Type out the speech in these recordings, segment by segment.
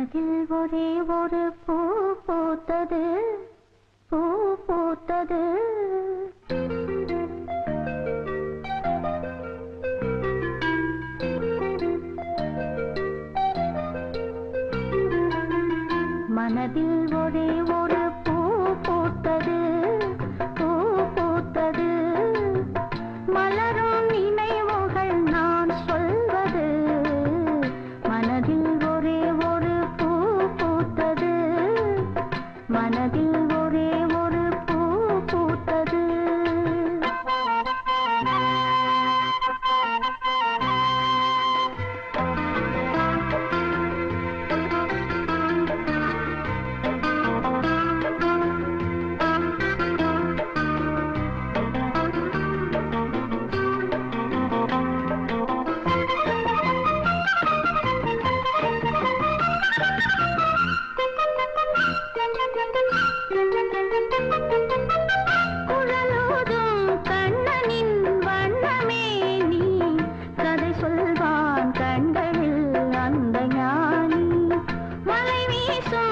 மனதில் ஒரே ஒரு பூ பூத்தது பூ பூத்தது. மனதில் ஒரே ஒரு so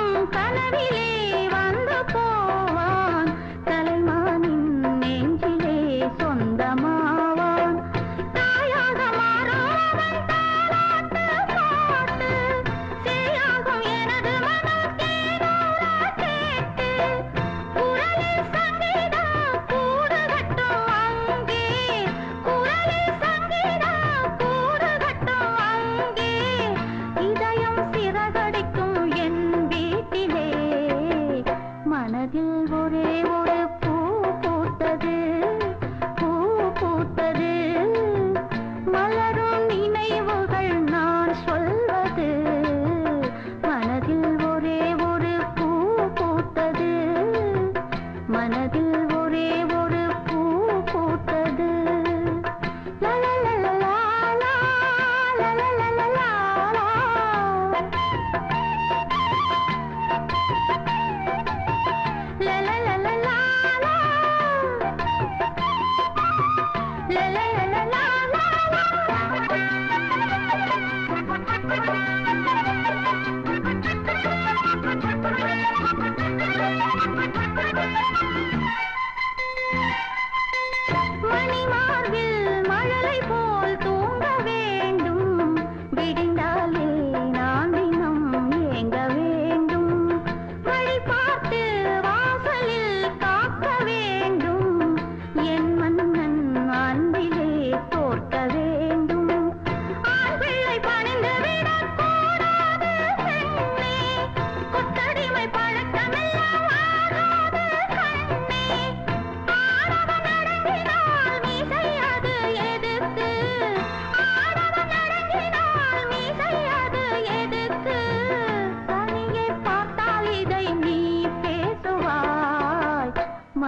boy.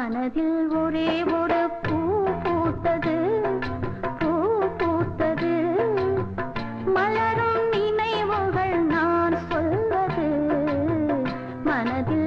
மனதில் ஒரே ஒரு பூ பூத்தது பூ பூத்தது. மலரும் நினைவுகள் நான் சொல்வது மனதில்